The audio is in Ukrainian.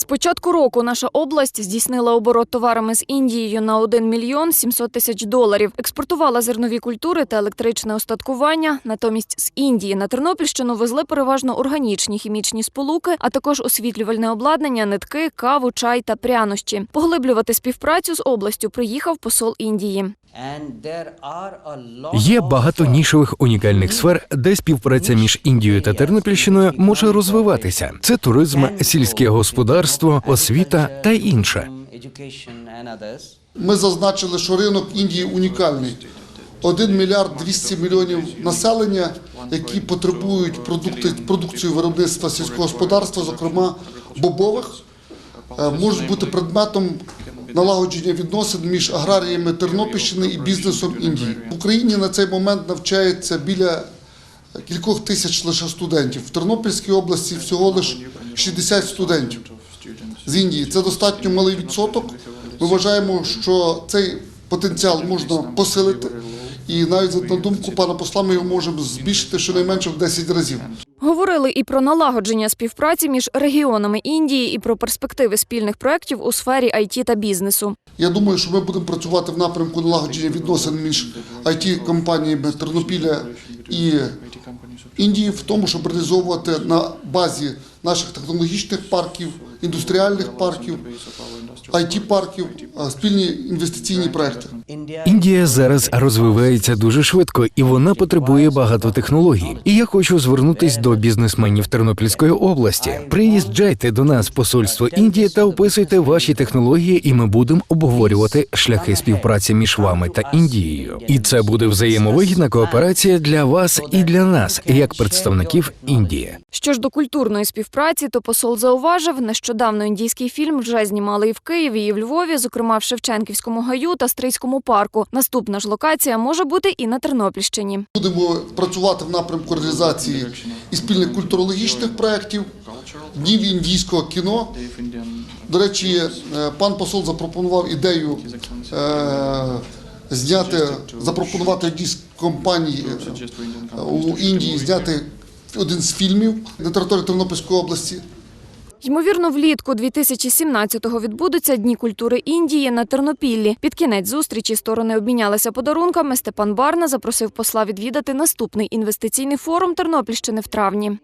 З початку року наша область здійснила оборот товарами з Індією на 1 мільйон 700 тисяч доларів. Експортувала зернові культури та електричне остаткування. Натомість з Індії на Тернопільщину везли переважно органічні хімічні сполуки, а також освітлювальне обладнання, нитки, каву, чай та прянощі. Поглиблювати співпрацю з областю приїхав посол Індії. Є багато нішових унікальних сфер, де співпраця між Індією та Тернопільщиною може розвиватися. Це туризм, сільське господарство, освіта та інше. Ми зазначили, що ринок Індії унікальний. 1 мільярд 200 мільйонів населення, які потребують продукти, продукцію виробництва сільського господарства, зокрема бобових, е, можуть бути предметом налагодження відносин між аграріями Тернопільщини і бізнесом Індії. В Україні на цей момент навчається біля кількох тисяч лише студентів. В Тернопільській області всього лише 60 студентів з Індії. Це достатньо малий відсоток. Ми вважаємо, що цей потенціал можна посилити, і навіть на думку пана посла ми його можемо збільшити щонайменше в 10 разів. Говорили і про налагодження співпраці між регіонами Індії, і про перспективи спільних проєктів у сфері IT та бізнесу. Я думаю, що ми будемо працювати в напрямку налагодження відносин між it компаніями Тернопіля і Індії, в тому, щоб реалізовувати на базі наших технологічних парків, індустріальних парків, it парків спільні інвестиційні проекти. Індія зараз розвивається дуже швидко і вона потребує багато технологій. І я хочу звернутись до бізнесменів Тернопільської області. Приїжджайте до нас посольство Індії та описуйте ваші технології, і ми будемо обговорювати шляхи співпраці між вами та Індією. І це буде взаємовигідна кооперація для вас і для нас, як представників Індії. Що ж до культурної співпраці, то посол зауважив, нещодавно індійський фільм вже знімали і в Києві, і в Львові, зокрема в Шевченківському гаю та Стрийському парку. Наступна ж локація може бути і на Тернопільщині. Будемо працювати в напрямку реалізації і спільних культурологічних проєктів, днів індійського кіно. До речі, е, пан посол запропонував ідею е, зняти, запропонувати якійсь компанії е, у Індії зняти один з фільмів на території Тернопільської області. Ймовірно, влітку 2017-го відбудуться Дні культури Індії на Тернопіллі. Під кінець зустрічі сторони обмінялися подарунками. Степан Барна запросив посла відвідати наступний інвестиційний форум Тернопільщини в травні.